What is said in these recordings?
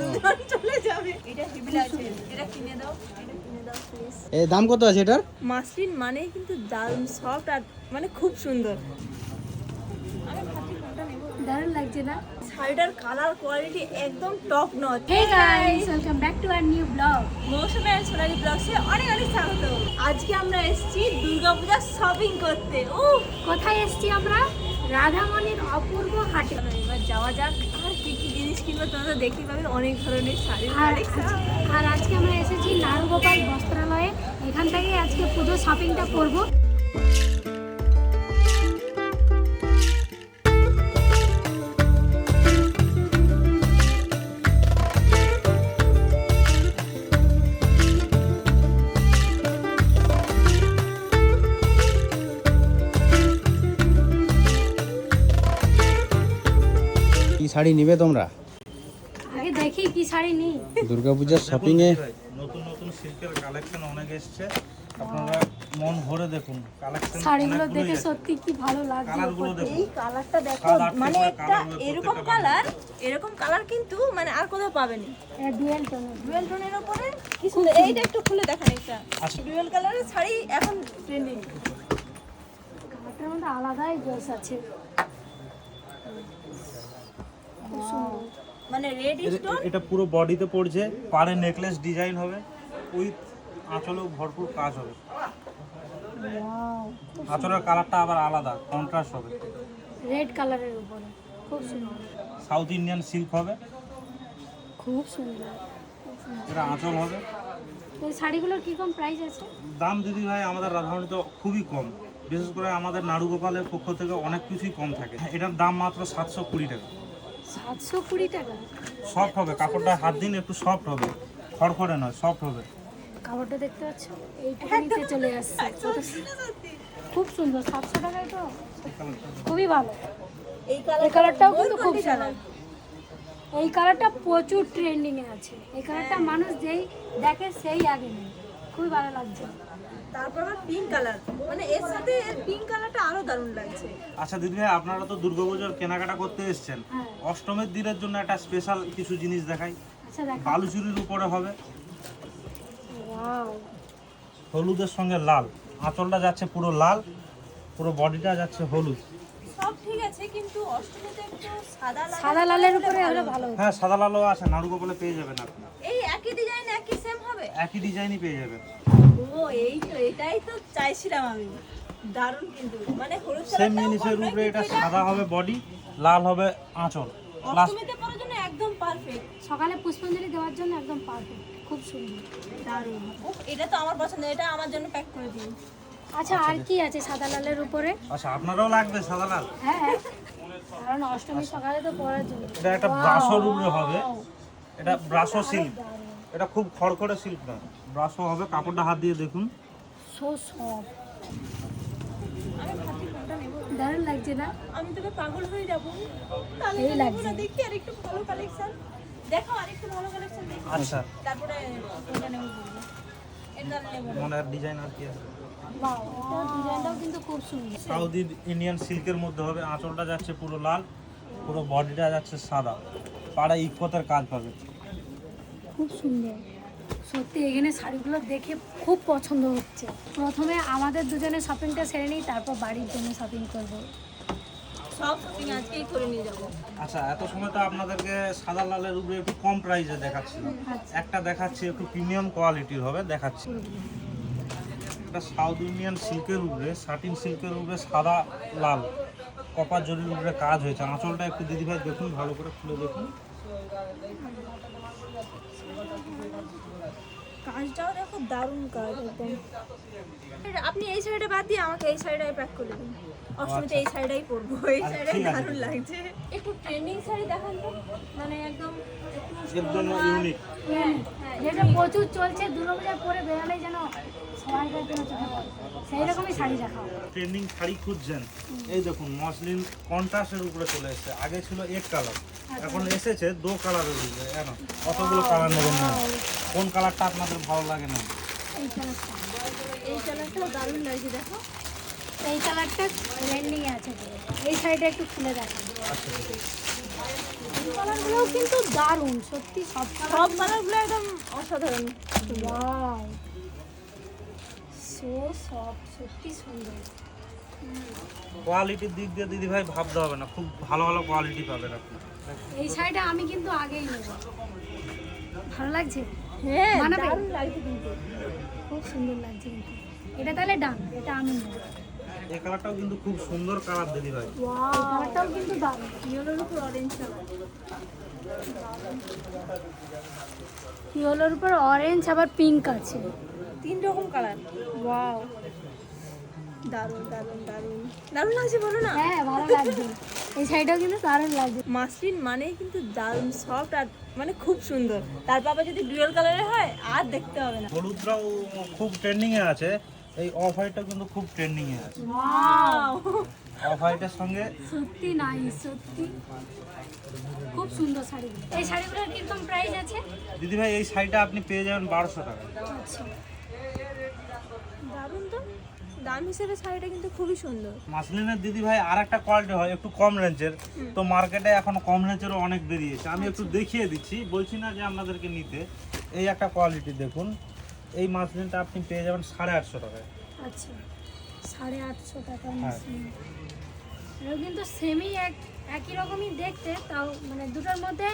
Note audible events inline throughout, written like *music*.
দুজন চলে যাবে। এটা হেভি আছে। এটা কিনে দাও। এটা কিনে দাও প্লিজ এ দাম কত আছে এটার? মাসলিন মানে কিন্তু দারুণ সফট আর মানে খুব সুন্দর। আমি ভাবছি কোনটা নেব দারুণ লাগছে না? শাড়িটার কালার কোয়ালিটি একদম top notch hey guys welcome back to our new vlog মৌসুমে আর সোনালি ব্লগসে অনেক অনেক স্বাগত। আজকে আমরা এসেছি দুর্গাপূজার শপিং করতে। ও কোথায় এসেছি আমরা? রাধামণির অপূর্ব হাটে। যাওয়া যাক। আর কি কি জিনিস কিনবো তোমরা দেখতে পাবে অনেক ধরনের শাড়ি আর আজকে আমরা এসেছি নারুগোপাল বস্ত্রালয়ে। এখান থেকে আজকে পুজো শপিংটা করব। শাড়ি নিবে তোমরা? আগে দেখি কি শাড়ি নিই। দুর্গাপূজার শপিং এ? নতুন নতুন সিল্কের কালেকশন অনেক এসছে। আপনারা মন ভরে দেখুন কালেকশন শাড়িগুলো দেখে সত্যি কি ভালো লাগছে কালারগুলো দেখুন। এই কালারটা দেখো মানে একটা এরকম কালার এরকম কালার কিন্তু মানে আর কোথাও পাবেনি ডুয়েল টোনের ডুয়েল টোনের উপরে কি সুন্দর এইটা একটু খুলে দেখান এটা আচ্ছা। ডুয়েল কালারের শাড়ি এখন ট্রেন্ডিং কালারটার মধ্যে আলাদাই ড্রেস আছে। খুব সুন্দর মানে রেড স্টোন এটা পুরো বডিতে পড়ছে পাড়ে নেকলেস ডিজাইন হবে উইথ আঁচলেও ভরপুর কাজ হবে। আঁচলের কালারটা আবার আলাদা কন্ট্রাস্ট হবে। রেড কালারের উপরে খুব সুন্দর। সাউথ ইন্ডিয়ান সিল্ক হবে। খুব সুন্দর এটা আঁচল হবে। এই শাড়িগুলোর কীরকম প্রাইস আছে? দাম দিদি ভাই আমাদের রাধারণী তো খুবই কম। বিশেষ করে আমাদের নাড়ু গোপালের পক্ষ থেকে অনেক কিছুই কম থাকে। এটার দাম মাত্র সাতশো কুড়ি টাকা। সাতশো কুড়ি টাকা। সফট হবে কাপড়টা হাত দিন একটু সফট হবে। খড়খড়ে নয় সফট হবে। কাপড়টা দেখতে পাচ্ছ? এইটুকুনিতে চলে আসছে। খুব সুন্দর সাতশো টাকায় তো? খুবই ভালো। এই এই কালারটাও কিন্তু খুব সুন্দর। এই কালারটা প্রচুর ট্রেন্ডিং এ আছে। এই কালারটা মানুষ যেই দেখে সেই আগে নেয়। খুবই ভালো লাগছে। তারপর আবার পিঙ্ক কালার মানে এর সাথে এর পিঙ্ক কালারটা আরও দারুণ লাগছে। আচ্ছা দিদি আপনারা তো দুর্গাপুজোর কেনাকাটা করতে এসেছেন। হ্যাঁ। অষ্টমীর দিনের জন্য একটা স্পেশাল কিছু জিনিস দেখাই। আচ্ছা বালুচুরির উপরে হবে। হলুদের সঙ্গে লাল। আঁচলটা যাচ্ছে পুরো লাল পুরো বডিটা যাচ্ছে হলুদ। সব ঠিক আছে কিন্তু অষ্টমীতে একটু সাদা লাল সাদা লালের উপরে হলে ভালো হ্যাঁ সাদা লালও আছে নাড়ু গোপালে পেয়ে যাবেন আপনি এই একই ডিজাইন একই সেম হবে একই ডিজাইনই পেয়ে যাবেন। ও এই তো এটাই তো চাইছিলাম আমি। দারুণ কিন্তু। মানে হলুদ সেম জিনিসের উপরে এটা সাদা হবে বডি লাল হবে আঁচল। অষ্টমীতে পরার জন্য একদম পারফেক্ট সকালে পুষ্পাঞ্জলি দেওয়ার জন্য একদম পারফেক্ট খুব সুন্দর। দারুণ। এটা তো আমার পছন্দ এটা আমার জন্য প্যাক করে দিন। আচ্ছা আর কি আছে সাদা লালের উপরে? আচ্ছা আপনারও লাগবে সাদা লাল? হ্যাঁ হ্যাঁ। কারণ অষ্টমী সকালে তো পরার জন্য। এটা একটা ব্রাশোর উপরে হবে। এটা ব্রাশো সিল্ক এটা খুব খড়খড়ে সিল্ক না ব্রাশো হবে কাপড়টা হাত দিয়ে দেখুন। সো সফট আমি ভাবছি কোনটা নেব দারুণ লাগছে না? আমি তোকে পাগল হয়ে যাব। এই লাগছে। দেখি আর একটু ভালো কালেকশন। দেখো আর একটু ভালো কালেকশন দেখি। আচ্ছা। তারপরে কোনটা নেব বলব। এটা নেব। না। মনে ডিজাইন আর কি আছে। ডিজাইনটাও কিন্তু খুব সুন্দর। সাউথ ইন্ডিয়ান সিল্কের মধ্যে হবে আঁচলটা যাচ্ছে পুরো লাল পুরো বডিটা যাচ্ছে সাদা। পাড়া ইকোতের কাজ পাবে। খুব সুন্দর। সত্যি এখানে শাড়িগুলো দেখে খুব পছন্দ হচ্ছে। প্রথমে আমাদের দুজনের শপিংটা সেরে নিই তারপর বাড়ির জন্য শপিং করব। সব শপিং আজকেই করে নিয়ে যাব। আচ্ছা এত সময় তো আপনাদেরকে সাদা লালের উপরে একটু কম প্রাইসে দেখাচ্ছিলাম। একটা দেখাচ্ছি একটু প্রিমিয়াম কোয়ালিটির হবে দেখাচ্ছি। এটা সাউথ ইন্ডিয়ান সিল্কের উপরে সিল্কের উপরে সাদা লাল কপার জরির উপরে কাজ হয়েছে। আঁচলটা একটু দিদিভাই দেখুন ভালো করে খুলে দেখুন। কাজটাও দেখো দারুণ কাজ একদম। আপনি এই শাড়িটা বাদ দিয়ে আমাকে এই শাড়িটাই প্যাক করে দিন। অষ্টমীতে এই শাড়িটাই পরবো এই সাইডে শাড়িটাই ঠিক দারুণ লাগছে। একটু ট্রেন্ডিং শাড়ি দেখান তো। মানে একদম এর জন্য যেটা প্রচুর চলছে দুর্গাপূজা পরে বেড়ালে যেন সেই রকমই শাড়ি ট্রেন্ডিং শাড়ি খুঁজছেন? এই দেখুন মসলিন কন্ট্রাস্টের উপরে চলে এসেছে। আগে ছিল এক কালার এখন এসেছে দো কালারের উপরে কেন কতগুলো কালার নেবেন না? কোন কালারটা আপনাদের ভালো লাগে না? এই কালারটা। এই দারুণ লাগছে দেখো। এই কালারটা ট্রেন্ডিং আছে এই শাড়িটা একটু খুলে দেখা আচ্ছা কালারগুলোও কিন্তু দারুণ সত্যি। সব সব কালার কালারগুলো একদম অসাধারণ। ওয়াও সো সফট সত্যি সুন্দর। কোয়ালিটির দিক দিয়ে দিদি ভাই ভাবতে হবে না খুব ভালো ভালো কোয়ালিটি পাবেন আপনি। এই শাড়িটা আমি কিন্তু আগেই নেব। ভালো লাগছে? হ্যাঁ মানাবে? দারুণ লাগছে কিন্তু। খুব সুন্দর লাগছে কিন্তু। এটা তাহলে ডান এটা আমি নেব। এই কালারটাও কিন্তু খুব সুন্দর কালার দিদি ভাই। এই কালারটাও কিন্তু দারুণ ইয়েলোর উপর অরেঞ্জ কালার ইয়েলোর উপর অরেঞ্জ আবার পিঙ্ক আছে। তিন রকম কালার ওয়াও দারুণ দারুণ দারুণ। দারুণ লাগছে বলো না? হ্যাঁ ভালো লাগছে। এই শাড়িটাও কিন্তু দারুণ লাগছে। মাসলিন মানেই কিন্তু দারুণ সফট আর মানে খুব সুন্দর। তারপর আবার যদি ডুয়েল কালারের হয় আর দেখতে হবে না। হলুদরাও খুব ট্রেন্ডিং এ আছে। এই অফ হোয়াইটটা কিন্তু খুব ট্রেন্ডিং এ আছে। অফ হোয়াইটের সঙ্গে সত্যি নাইস সত্যি। খুব সুন্দর শাড়ি। এই শাড়িগুলোর কীরকম প্রাইস আছে? দিদি ভাই এই শাড়িটা আপনি পেয়ে যাবেন বারোশো টাকা। আচ্ছা। দারুণ তো। দাম হিসেবে শাড়িটা কিন্তু খুবই সুন্দর। মাসলিনের দিদি ভাই আর একটা কোয়ালিটি হয় একটু কম রেঞ্জের তো মার্কেটে এখন কম রেঞ্জেরও অনেক বেরিয়েছে। আমি একটু দেখিয়ে দিচ্ছি বলছি না যে আপনাদেরকে নিতে। এই একটা কোয়ালিটি দেখুন। এই মাসলিনটা আপনি পেয়ে যাবেন সাড়ে আটশো টাকায়। আচ্ছা সাড়ে আটশো টাকা হ্যাঁ। কিন্তু সেমই এক একই রকমই দেখতে তাও মানে দুটোর মধ্যে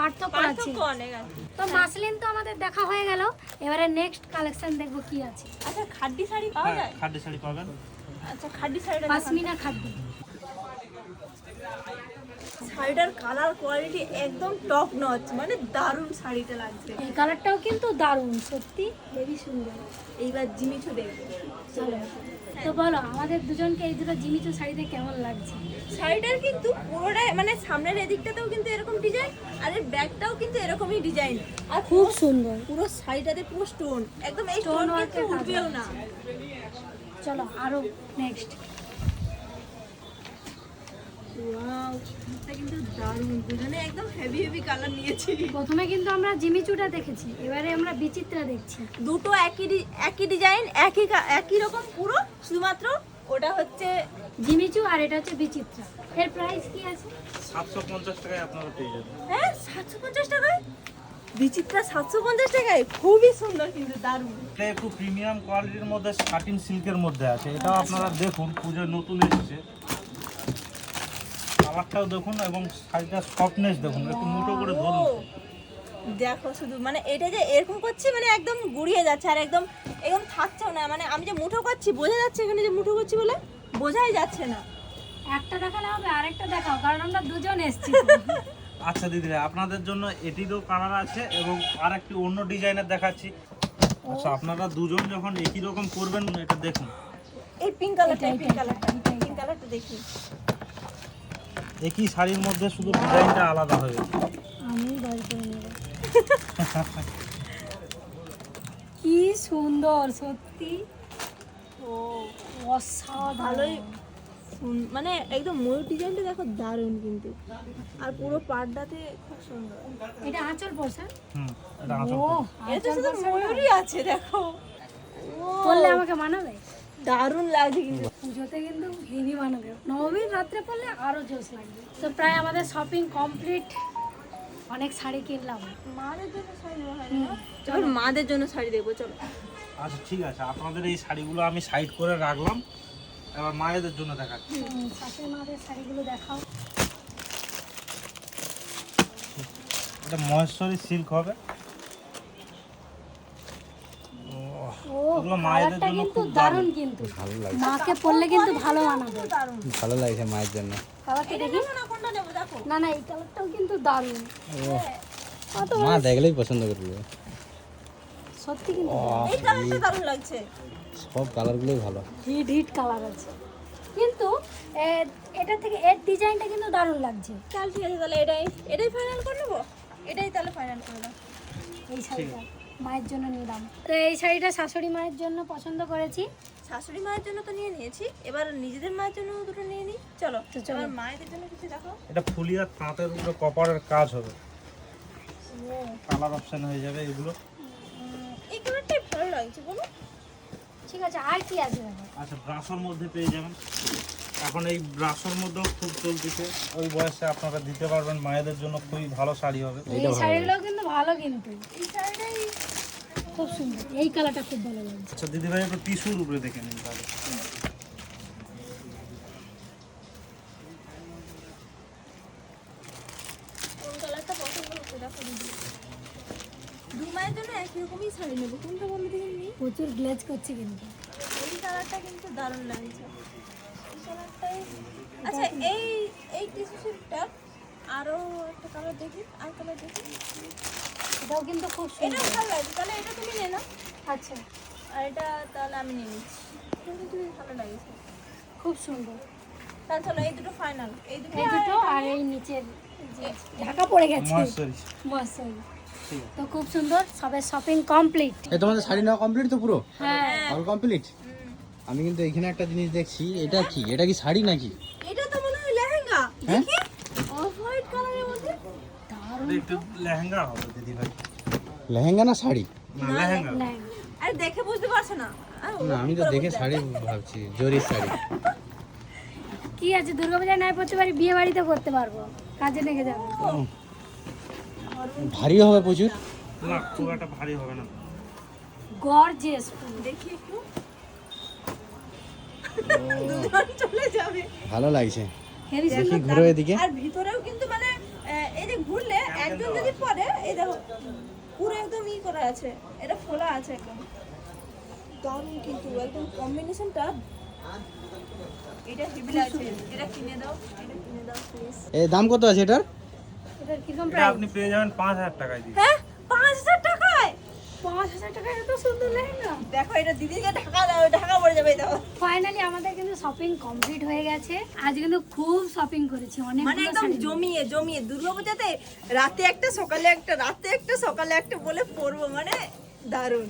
পার্থক্য আছে। পার্থক্য অনেক আছে। তো মাসলিন তো আমাদের দেখা হয়ে গেল। এবারে নেক্সট কালেকশন দেখব কি আছে। আচ্ছা খাড্ডি শাড়ি পাওয়া হ্যাঁ যায়? খাড্ডি শাড়ি পাবেন। আচ্ছা খাড্ডি শাড়িটা। পাশমিনা খাদ্য। শাড়িটার কালার কোয়ালিটি একদম টপ নচ মানে দারুণ শাড়িটা লাগছে। এই কালারটাও কিন্তু দারুণ সত্যি। হেভি সুন্দর। এইবার জিমিচু দেখব। চলো। তো বলো আমাদের দুজনকে এই দুটো জিমিচু শাড়িতে কেমন লাগছে? শাড়িটার কিন্তু পুরোটাই মানে সামনের এদিকটাতেও কিন্তু এরকম ডিজাইন আর এর ব্যাকটাও কিন্তু এরকমই ডিজাইন আর খুব সুন্দর। পুরো শাড়িটাতে পুরো স্টোন একদম এই স্টোন কিন্তু উঠবেও না। চলো আরও নেক্সট কিন্তু দারুণ। দুজনে একদম হেভি হেভি কালার নিয়েছি। প্রথমে কিন্তু আমরা জিমিচুটা দেখেছি এবারে আমরা বিচিত্রা দেখছি। দুটো একই ডি- একই ডিজাইন একই কা- একই রকম পুরো শুধুমাত্র ওটা হচ্ছে জিমিচু আর এটা হচ্ছে বিচিত্রা। এর প্রাইস কি আছে? সাতশো পঞ্চাশ টাকায় আপনারা পেয়ে যাবেন। হ্যাঁ সাতশো পঞ্চাশ টাকায়? বিচিত্রা সাতশো পঞ্চাশ টাকায়? খুবই সুন্দর কিন্তু দারুণ। এটা একটু প্রিমিয়াম কোয়ালিটির মধ্যে সিল্কের মধ্যে আছে। এটাও আপনারা দেখুন পুজোয় নতুন এসেছে। কালারটাও দেখুন এবং শাড়িটার সফটনেস দেখুন একটু মুঠো করে ধরুন। ও, দেখো শুধু মানে এটা যে এরকম করছি মানে একদম গুড়িয়ে যাচ্ছে আর একদম একদম থাকছেও না মানে আমি যে মুঠো করছি বোঝা যাচ্ছে এখানে যে মুঠো করছি বলে? বোঝাই যাচ্ছে না। একটা দেখালে হবে আরেকটা দেখাও কারণ আমরা দুজন এসেছি। *laughs* আচ্ছা দিদি আপনাদের জন্য এটিরও কালার আছে এবং আর একটি অন্য ডিজাইনের দেখাচ্ছি। আচ্ছা আপনারা দুজন যখন একই রকম করবেন এটা দেখুন। এই পিঙ্ক কালারটা পিঙ্ক কালারটা পিঙ্ক কালারটা দেখি। একই শাড়ির মধ্যে শুধু ডিজাইনটা আলাদা হয়ে গেছে। আমি বার করে নেব। *laughs* কি সুন্দর সত্যি। ও অসাধারণ। ভালোই সুন- মানে একদম ময়ূর ডিজাইনটা দেখো দারুণ কিন্তু। আর পুরো পাড়টাতে খুব সুন্দর। এটা আঁচল পড়ছে হুম এটা আঁচল ও। এটা আঁচল শুধু ময়ূরই আছে দেখো। ও, পরলে আমাকে মানাবে? দারুণ লাগছে কিন্তু। পুজোতে কিন্তু হেভি বানাবে। নবমীর রাত্রে পরলে আরও জোশ লাগবে। তো প্রায় আমাদের শপিং কমপ্লিট অনেক শাড়ি কিনলাম। মাদের জন্য শাড়ি চল। মাদের জন্য শাড়ি দেখব চলো। আচ্ছা ঠিক আছে। আপনাদের এই শাড়িগুলো আমি সাইড করে রাখলাম। এবার মায়েদের জন্য দেখাচ্ছি। শাশুড়ি মাদের শাড়িগুলো দেখাও। এটা মহেশ্বরী সিল্ক হবে ও, মায়েদের জন্য কিন্তু দারুণ। কিন্তু। ভালো লাগছে। মাকে পরলে কিন্তু ভালো মানাবে ভালো লাগছে মায়ের জন্য। কালারটা দেখি। না নেব না এই কালারটাও কিন্তু দারুণ। মা দেখলেই পছন্দ করবে। সত্যি কিন্তু এই কালারটা দারুণ লাগছে। সব কালারগুলোই ভালো। হিট হিট কালার আছে। কিন্তু এটা থেকে এর ডিজাইনটা কিন্তু দারুণ লাগছে। চল ঠিক আছে তাহলে এটাই এটাই ফাইনাল করে নেব? এটাই তাহলে ফাইনাল করে দাও। এই শাড়িটা। মায়ের জন্য নিলাম তো এই শাড়িটা শাশুড়ি মায়ের জন্য পছন্দ করেছি। শাশুড়ি মায়ের জন্য তো নিয়ে নিয়েছি। এবার নিজেদের মায়ের জন্য দুটো নিয়ে নিই। চলো তো চলো। মায়েদের জন্য কিছু দেখো এটা ফুলিয়া তাঁতের উপরে কপারের কাজ হবে। কালার অপশন হয়ে যাবে এগুলো। এই কালারটাই ভালো লাগছে বলো। ঠিক আছে আর কি আছে আচ্ছা ব্রাশোর মধ্যে পেয়ে যাবেন। এখন এই ব্রাশোর মধ্যেও খুব চলতেছে। ওই বয়সে আপনারা দিতে পারবেন। মায়েদের জন্য খুবই ভালো শাড়ি হবে। এই শাড়িগুলো কিন্তু ভালো কিন্তু। খুব সুন্দর। এই কালারটা খুব ভালো লাগছে। আচ্ছা দিদিভাই একটু টিস্যুর উপরে দেখে নিন তাহলে। কোন কালারটা পছন্দ হচ্ছে? দেখো দিদি। দু মায়ের জন্য একই শাড়ি নেব। কোনটা বলো দেখি প্রচুর গ্লেজ করছে কিন্তু। এই কালারটা কিন্তু দারুণ লাগছে। এই কালারটাই আচ্ছা এই এই টিস্যু সিল্কটার আরও একটা কালার দেখি আর কালার দেখি। এটাও কিন্তু খুব সুন্দর। এটা ভালো লাগে তাহলে এটা তুমি নে না আচ্ছা। আর এটা তাহলে আমি নিয়ে নিচ্ছি। কিন্তু তুমি ভালো লাগছে। খুব সুন্দর। তাহলে চলো এই দুটো ফাইনাল এই দুটো এই দুটো আর এই নিচের ঢাকা পড়ে গেছে। মশাই তো খুব সুন্দর সবে শপিং কমপ্লিট এই তোমাদের শাড়ি নেওয়া কমপ্লিট তো পুরো? হ্যাঁ। অল কমপ্লিট আমি কিন্তু এখানে একটা জিনিস দেখছি এটা কি? এটা কি শাড়ি নাকি? এটা তো মনে হয় লেহেঙ্গা। হ্যাঁ? দেখি অফ হোয়াইট কালারের মধ্যে একটু লেহেঙ্গা হবে দিদিভাই লেহেঙ্গা না শাড়ি? না লেহেঙ্গা। লেহেঙ্গা। আরে দেখে বুঝতে পারছ না? না আমি তো দেখে শাড়ি ভাবছি জরির শাড়ি। কি আছে দুর্গাপূজা নাই করতে পারি বিয়ে বাড়িতে করতে পারব। কাজে লেগে যাবে। ভারী হবে প্রচুর? না খুব একটা ভারী হবে না। গর্জিয়াস দেখি একটু। দুজন চলে যাবে। ভালো লাগছে। হেভি দেখি ঘুরো এদিকে। আর ভিতরেও কিন্তু মানে এই যে ঘুরলে একজন যদি পরে এই দেখো পুরো একদম ই করা আছে এটা ফোলা আছে একদম। দারুণ কিন্তু একদম কম্বিনেশনটা এটা হেভি লাগছে। এটা কিনে দাও। এটা কিনে দাও প্লিজ এ দাম কত আছে এটার? প্রাইস আপনি পেয়ে যাবেন পাঁচ হাজার টাকায় দিদি। হ্যাঁ? পাঁচ হাজার টাকায়? পাঁচ হাজার টাকা এত সুন্দর লেহেঙ্গা? দেখো এটা দিদিকে ঢাকা দাও ঢাকা পড়ে যাবে দাও ফাইনালি আমাদের শপিং কমপ্লিট হয়ে গেছে। আজ কিন্তু খুব শপিং করেছি অনেক মানে একদম জমিয়ে জমিয়ে। দুর্গাপূজাতে রাতে একটা সকালে একটা রাতে একটা সকালে একটা বলে পরবো মানে দারুণ।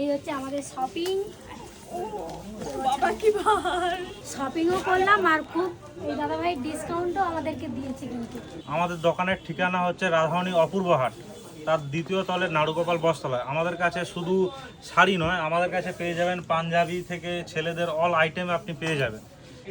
এই হচ্ছে আমাদের শপিং বাবা কি ভার। শপিংও করলাম আর খুব এই দাদাভাই ডিসকাউন্টও আমাদেরকে দিয়েছে কিন্তু। আমাদের দোকানের ঠিকানা হচ্ছে রাধামণি অপূর্ব হাট। তার দ্বিতীয় তলে নাড়ুগোপাল বস্ত্রালয়। আমাদের কাছে শুধু শাড়ি নয়, আমাদের কাছে পেয়ে যাবেন পাঞ্জাবি থেকে ছেলেদের অল আইটেম আপনি পেয়ে যাবেন।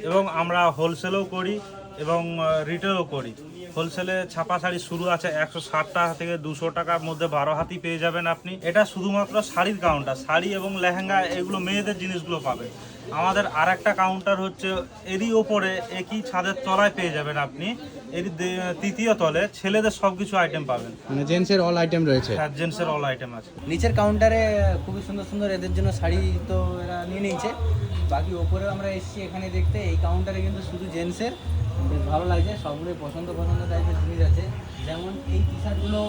এবং আমরা হোলসেলও করি এবং রিটেলও করি। হোলসেলে ছাপা শাড়ি শুরু আছে একশো ষাট টাকা থেকে দুশো টাকার মধ্যে বারো হাতি পেয়ে যাবেন আপনি। এটা শুধুমাত্র শাড়ির কাউন্টার শাড়ি এবং লেহেঙ্গা, এগুলো মেয়েদের জিনিসগুলো পাবেন। আমাদের আর একটা কাউন্টার হচ্ছে এরই ওপরে একই ছাদের তলায় পেয়ে যাবেন আপনি। এর তৃতীয় তলে ছেলেদের সব কিছু আইটেম পাবেন। মানে জেন্টসের অল আইটেম রয়েছে? হ্যাঁ জেন্টসের অল আইটেম আছে। নিচের কাউন্টারে খুবই সুন্দর সুন্দর এদের জন্য শাড়ি তো এরা নিয়ে নিয়েছে। বাকি ওপরে আমরা এসেছি এখানে দেখতে এই কাউন্টারে কিন্তু শুধু জেন্টসের বেশ ভালো লাগছে সবগুলোই পছন্দ পছন্দ টাইপের জিনিস আছে। যেমন এই টি শার্টগুলো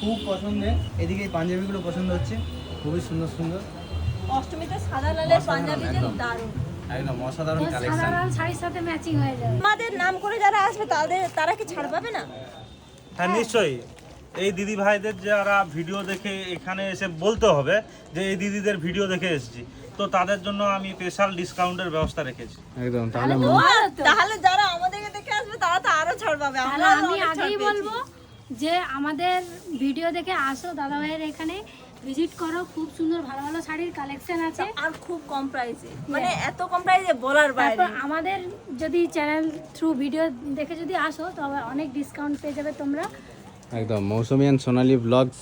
খুব পছন্দের এদিকে এই পাঞ্জাবিগুলো পছন্দ হচ্ছে খুবই সুন্দর সুন্দর। অষ্টমীতে সাদা লালের অসাধারণ, পাঞ্জাবি যে দারুণ। একদম অসাধারণ কালেকশন সাধারণ শাড়ির সাথে ম্যাচিং হয়ে যাবে। আমাদের নাম করে যারা আসবে তাদের তারা কি ছাড় পাবে না? হ্যাঁ নিশ্চয়ই। এই দিদি ভাইদের যারা ভিডিও দেখে এখানে এসে বলতে হবে যে এই দিদিদের ভিডিও দেখে এসেছি। তো তাদের জন্য আমি স্পেশাল ডিসকাউন্টের ব্যবস্থা রেখেছি। একদম তাহলে তাহলে যারা আমাদেরকে দেখে আসবে তারা তো আরও ছাড় পাবে। আমি আগেই বলব যে আমাদের ভিডিও দেখে আসো দাদা ভাইয়ের এখানে। ভিজিট করো খুব সুন্দর ভালো ভালো শাড়ির কালেকশন আছে। আর খুব কম প্রাইসে মানে এত কম প্রাইসে বলার বাইরে। আমাদের যদি চ্যানেল থ্রু ভিডিও দেখে যদি আসো তবে অনেক ডিসকাউন্ট পেয়ে যাবে তোমরা। একদম। মৌসুমি অ্যান্ড সোনালি ব্লগস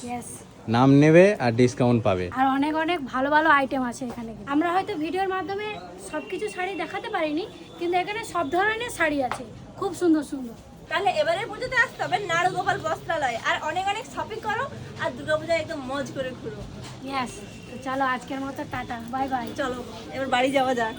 নাম নেবে আর ডিসকাউন্ট পাবে। আর অনেক অনেক ভালো ভালো আইটেম আছে এখানে। আমরা হয়তো ভিডিওর মাধ্যমে সব কিছু শাড়ি দেখাতে পারিনি কিন্তু এখানে সব ধরনের শাড়ি আছে। খুব সুন্দর সুন্দর। তাহলে এবারে পুজোতে আসতে হবে নাড়ুগোপাল বস্ত্রালয়। আর অনেক অনেক শপিং করো আর দুর্গাপূজায় একদম মজ করে ঘুরো। ইয়াস তো চলো আজকের মতো টাটা বাই বাই চলো এবার বাড়ি যাওয়া যাক।